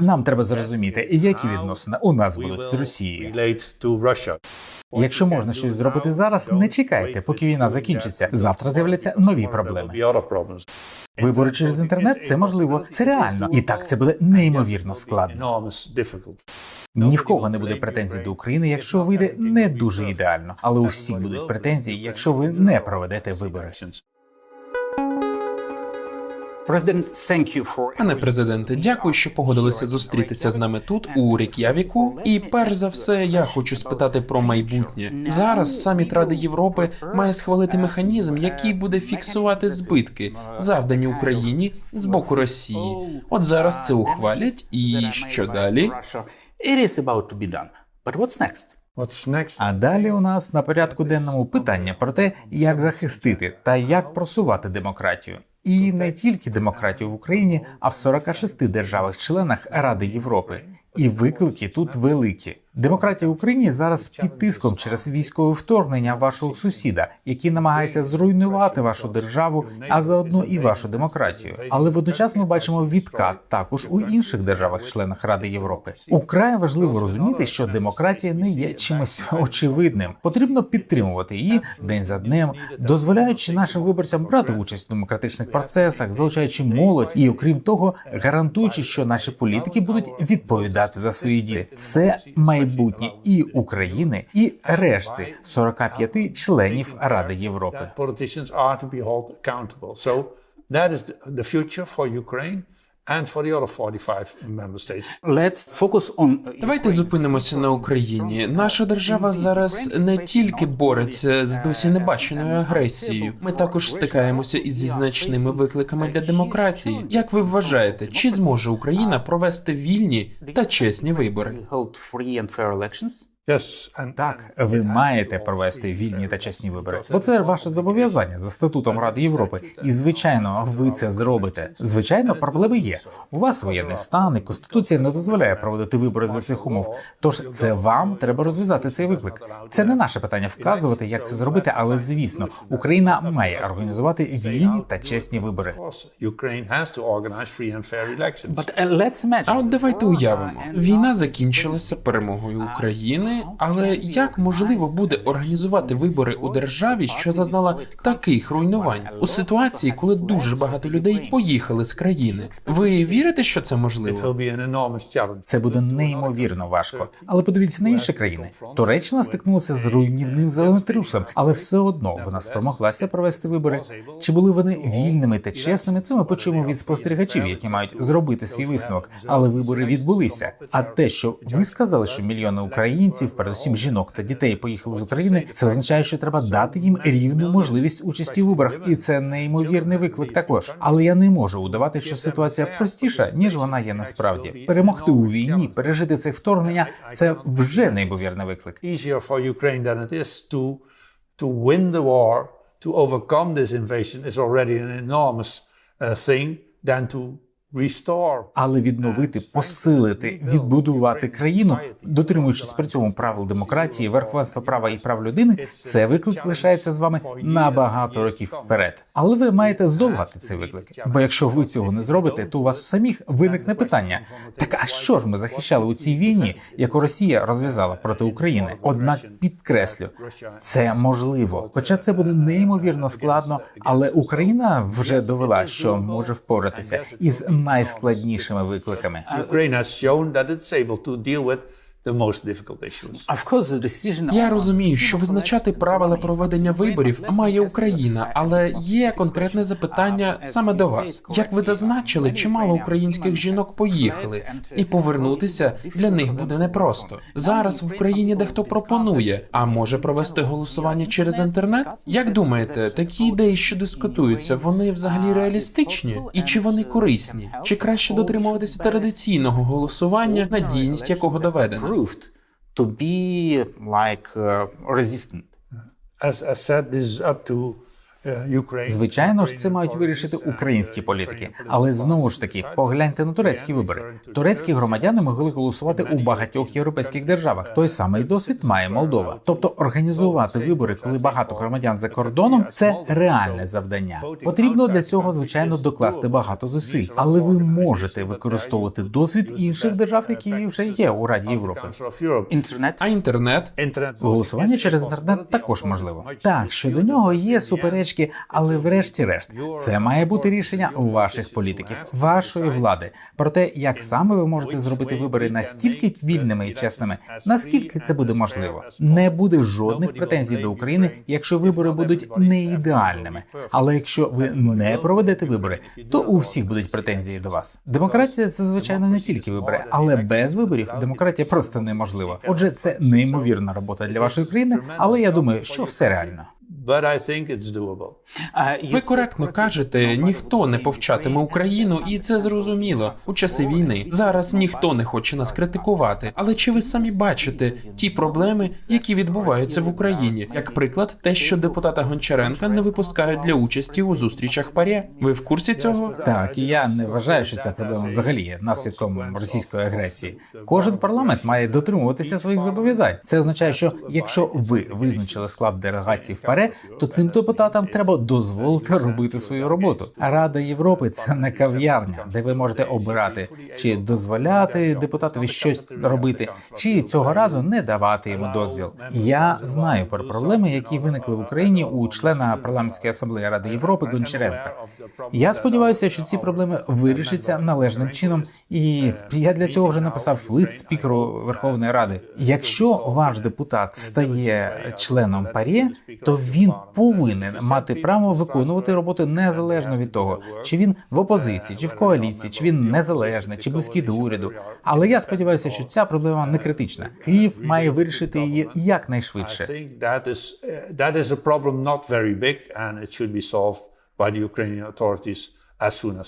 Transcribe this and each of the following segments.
Нам треба зрозуміти, які відносини у нас будуть з Росією. Якщо можна щось зробити зараз, не чекайте, поки війна закінчиться. Завтра з'являться нові проблеми. Вибори через інтернет це можливо, це реально, і так це буде неймовірно складно. Ні в кого не буде претензій до України, якщо вийде не дуже ідеально, але у всіх будуть претензії, якщо ви не проведете вибори. Пане президенте, дякую, що погодилися зустрітися з нами тут у Рік'явіку. І перш за все, я хочу спитати про майбутнє. Зараз саміт Ради Європи має схвалити механізм, який буде фіксувати збитки, завдані Україні з боку Росії. От зараз це ухвалять, і що далі? It is about to be done. But what's next? А далі у нас на порядку денному питання про те, як захистити та як просувати демократію. І не тільки демократію в Україні, а в 46 державах-членах Ради Європи. І виклики тут великі. Демократія в Україні зараз під тиском через військове вторгнення вашого сусіда, який намагається зруйнувати вашу державу, а заодно і вашу демократію. Але водночас ми бачимо відкат також у інших державах-членах Ради Європи. Украй важливо розуміти, що демократія не є чимось очевидним. Потрібно підтримувати її день за днем, дозволяючи нашим виборцям брати участь в демократичних процесах, залучаючи молодь і, окрім того, гарантуючи, що наші політики будуть відповідати за свої дії. Це майбутнє і України, і решти 45 членів Ради Європи. And for the other 45 member states. Let's focus on Давайте зупинимося на Україні. Наша держава зараз не тільки бореться з досі небаченою агресією. Ми також стикаємося із зі значними викликами для демократії. Як ви вважаєте, чи зможе Україна провести вільні та чесні вибори? Так, ви маєте провести вільні та чесні вибори, бо це ваше зобов'язання за статутом Ради Європи. І звичайно, ви це зробите. Звичайно, проблеми є. У вас воєнний стан, і конституція не дозволяє проводити вибори за цих умов. Тож це вам треба розв'язати цей виклик. Це не наше питання вказувати, як це зробити, але звісно, Україна має організувати вільні та чесні вибори. uh, А от давайте уявимо, війна закінчилася перемогою України. Але як можливо буде організувати вибори у державі, що зазнала таких руйнувань у ситуації, коли дуже багато людей поїхали з країни? Ви вірите, що це можливо? Це буде неймовірно важко. Але подивіться на інші країни. Туреччина стикнулася з руйнівним землетрусом, але все одно вона спромоглася провести вибори. Чи були вони вільними та чесними? Це ми почуємо від спостерігачів, які мають зробити свій висновок. Але вибори відбулися. А те, що ви сказали, що мільйони українців, передусім жінок та дітей, поїхали з України, це означає, що треба дати їм рівну можливість участі у виборах, і це неймовірний виклик також. Але я не можу удавати, що ситуація простіша ніж вона є насправді. Перемогти у війні, пережити це вторгнення це вже неймовірний виклик. To win the war, to overcome this invasion is already an enormous uh, thing than to. Але відновити, посилити, відбудувати країну, дотримуючись при цьому правил демократії, верховенства права і прав людини, це виклик лишається з вами на багато років вперед. Але ви маєте здолати цей виклик. Бо якщо ви цього не зробите, то у вас самих виникне питання: так а що ж ми захищали у цій війні, яку Росія розв'язала проти України? Однак підкреслю, це можливо, хоча це буде неймовірно складно, але Україна вже довела, що може впоратися із найскладнішими викликами. Ukraine has shown that it's able to deal with Я розумію, що визначати правила проведення виборів має Україна, але є конкретне запитання саме до вас. Як ви зазначили, чимало українських жінок поїхали, і повернутися для них буде непросто. Зараз в Україні дехто пропонує, а може провести голосування через інтернет. Як думаєте, такі ідеї, що дискутуються, вони взагалі реалістичні? І чи вони корисні? Чи краще дотримуватися традиційного голосування, надійність якого доведена? Proved to be like uh, resistant. As I said, this is up to. Звичайно ж, це мають вирішити українські політики, але знову ж таки погляньте на турецькі вибори. Турецькі громадяни могли голосувати у багатьох європейських державах. Той самий досвід має Молдова. Тобто організувати вибори, коли багато громадян за кордоном, це реальне завдання. Потрібно для цього звичайно докласти багато зусиль, але ви можете використовувати досвід інших держав, які вже є у Раді Європи. Інтернет А інтернет Голосування через інтернет також можливо. Так, щодо нього є суперечки, але врешті-решт це має бути рішення ваших політиків, вашої влади про те, як саме ви можете зробити вибори настільки вільними і чесними, наскільки це буде можливо. Не буде жодних претензій до України, якщо вибори будуть не ідеальними. Але якщо ви не проведете вибори, то у всіх будуть претензії до вас. Демократія це звичайно не тільки вибори, але без виборів демократія просто неможлива. Отже, це неймовірна робота для вашої країни, але я думаю, що все реально. But I think it's doable. ви коректно кажете, ніхто не повчатиме Україну, і це зрозуміло у часи війни. Зараз ніхто не хоче нас критикувати. Але чи ви самі бачите ті проблеми, які відбуваються в Україні? Як приклад, те, що депутата Гончаренка не випускають для участі у зустрічах парі. Ви в курсі цього? Так, і я не вважаю, що ця проблема взагалі є наслідком російської агресії. Кожен парламент має дотримуватися своїх зобов'язань. Це означає, що якщо ви визначили склад делегації в ПАРЕ, то цим депутатам треба дозволити робити свою роботу. Рада Європи це не кав'ярня, де ви можете обирати чи дозволяти депутатові щось робити, чи цього разу не давати йому дозвіл. Я знаю про проблеми, які виникли в Україні у члена парламентської асамблеї Ради Європи Гончаренка. Я сподіваюся, що ці проблеми вирішаться належним чином, і я для цього вже написав лист спікеру Верховної Ради. Якщо ваш депутат стає членом ПАРЄ, то він повинен мати право виконувати роботу незалежно від того, чи він в опозиції, чи в коаліції, чи він незалежний, чи близький до уряду. Але я сподіваюся, що ця проблема не критична. Київ має вирішити її якнайшвидше. uh, by the Ukrainian authorities soon.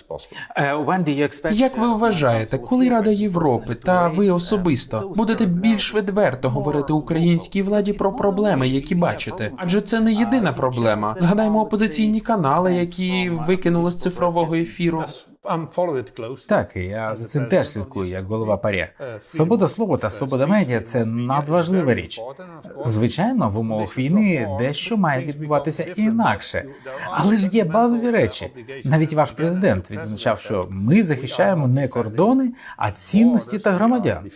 Як ви вважаєте, коли Рада Європи та ви особисто будете більш відверто говорити українській владі про проблеми, які бачите? Адже це не єдина проблема. Згадаємо опозиційні канали, які викинули з цифрового ефіру. Так, я за цим теж слідкую, як голова паря. Свобода слова та свобода медіа це надважлива річ. Звичайно, в умовах війни дещо має відбуватися інакше, але ж є базові речі. Навіть ваш президент відзначав, що ми захищаємо не кордони, а цінності та громадян.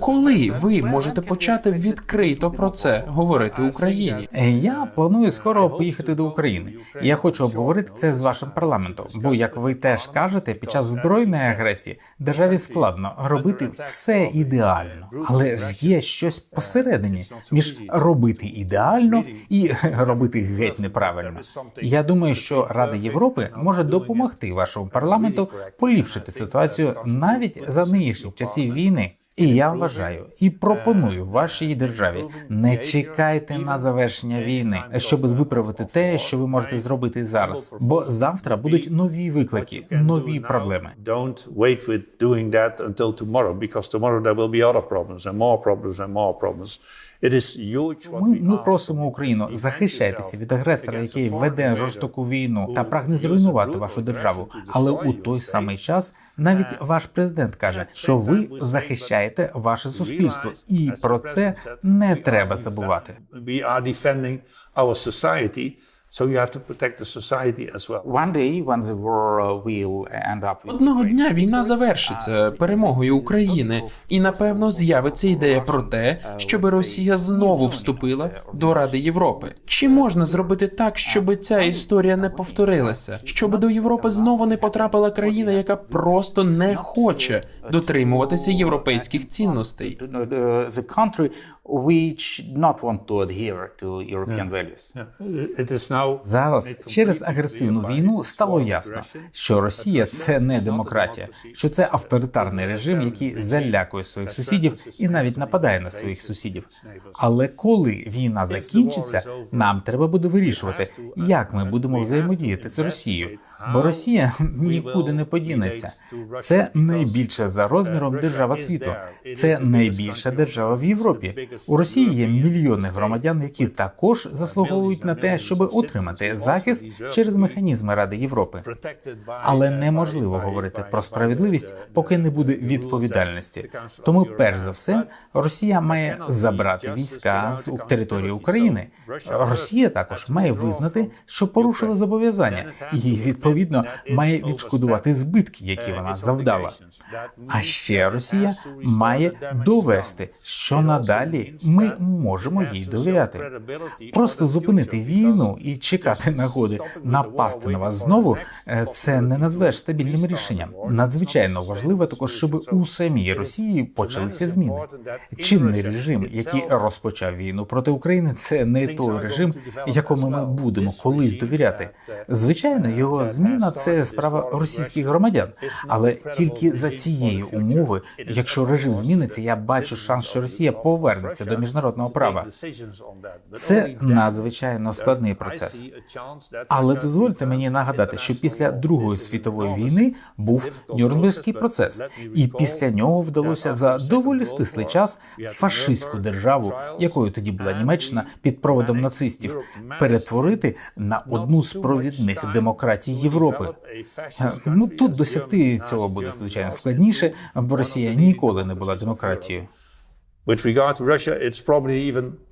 Коли ви можете почати відкрито про це говорити Україні? Е, Я планую скоро поїхати до України. Я хочу обговорити це з вашим парламентом. Бо, як ви теж кажете, під час збройної агресії державі складно робити все ідеально, але ж є щось посередині між робити ідеально і робити геть неправильно. Я думаю, що Рада Європи може допомогти вашому парламенту поліпшити ситуацію навіть за нинішніх часів війни. І я вважаю і пропоную вашій державі не чекайте на завершення війни, щоб виправити те, що ви можете зробити зараз. Бо завтра будуть нові виклики, нові проблеми. Don't wait with doing that until tomorrow, because tomorrow there will be other problems and more problems and more problems. Ми, ми просимо Україну захищайтеся від агресора, який веде жорстоку війну та прагне зруйнувати вашу державу. Але у той самий час навіть ваш президент каже, що ви захищаєте ваше суспільство, і про це не треба забувати. So you have to protect the society as well. One day, when the war uh, will end up with Одного дня війна завершиться перемогою України, і напевно з'явиться ідея про те, щоб Росія знову вступила до Ради Європи. Чи можна зробити так, щоб ця історія не повторилася? Щоб до Європи знову не потрапила країна, яка просто не хоче дотримуватися європейських цінностей? uh, the country which not want to adhere to European values. It is now Зараз через агресивну війну стало ясно, що Росія це не демократія, що це авторитарний режим, який залякує своїх сусідів і навіть нападає на своїх сусідів. Але коли війна закінчиться, нам треба буде вирішувати, як ми будемо взаємодіяти з Росією. Бо Росія нікуди не подінеться. Це найбільша за розміром держава світу. Це найбільша держава в Європі. У Росії є мільйони громадян, які також заслуговують на те, щоб отримати захист через механізми Ради Європи. Але неможливо говорити про справедливість, поки не буде відповідальності. Тому, перш за все, Росія має забрати війська з території України. Росія також має визнати, що порушила зобов'язання, і відповідно має відшкодувати збитки, які вона завдала. А ще Росія має довести, що надалі ми можемо їй довіряти. Просто зупинити війну і чекати нагоди напасти на вас знову. е, Це не назвеш стабільним рішенням. Надзвичайно важливо також, щоб у самій Росії почалися зміни. Чинний режим, який розпочав війну проти України, це не той режим, якому ми будемо колись довіряти. Звичайно, його зміна це справа російських громадян, але тільки за цієї умови, якщо режим зміниться, я бачу шанс, що Росія повернеться до міжнародного права. Це надзвичайно складний процес. Але дозвольте мені нагадати, що після Другої світової війни був Нюрнберзький процес, і після нього вдалося за доволі стислий час фашистську державу, якою тоді була Німеччина під проводом нацистів, перетворити на одну з провідних демократій Європи. Е, Ну тут досягти цього буде звичайно складніше, бо Росія ніколи не була демократією.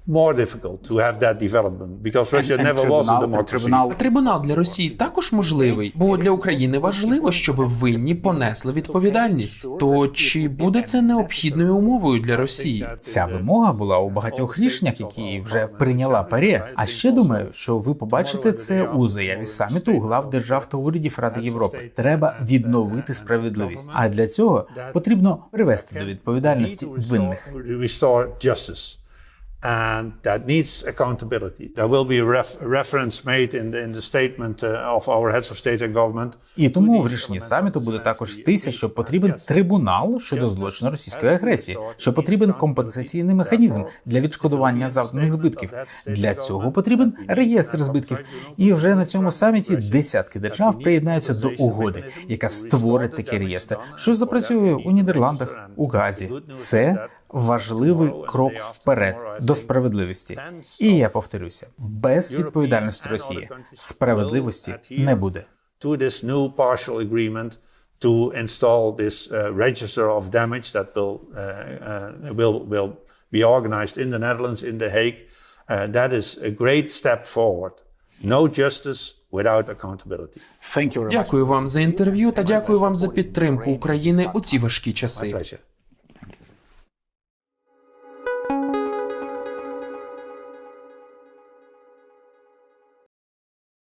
More difficult to have that development because Russia And never was a democracy. tribunal Трибунал для Росії також можливий, бо для України важливо, щоб винні понесли відповідальність. То чи буде це необхідною умовою для Росії? Ця вимога була у багатьох рішеннях, які вже прийняла ПАРЄ. А ще думаю, що ви побачите це у заяві саміту глав держав та урядів Ради Європи. Треба відновити справедливість. А для цього потрібно привести до відповідальності винних. And that needs accountability. There will be a ref- reference made in the, in the statement uh, of our heads of state and government. І тому в рішенні саміту буде також йтися, що потрібен трибунал щодо злочину російської агресії, що потрібен компенсаційний механізм для відшкодування завданих збитків. Для цього потрібен реєстр збитків. І вже на цьому саміті десятки держав приєднаються до угоди, яка створить такий реєстр, що запрацює у Нідерландах, у Газі. Це важливий крок вперед до справедливості. І я повторюся: без відповідальності Росії справедливості не буде. to this new partial agreement to install this uh, register of damage that will uh, uh, will will be organized in the Netherlands in The Hague. Uh, that is a great step forward. No justice without accountability. Thank you very much. Дякую вам за інтерв'ю та дякую вам за підтримку України у ці важкі часи. Pleasure.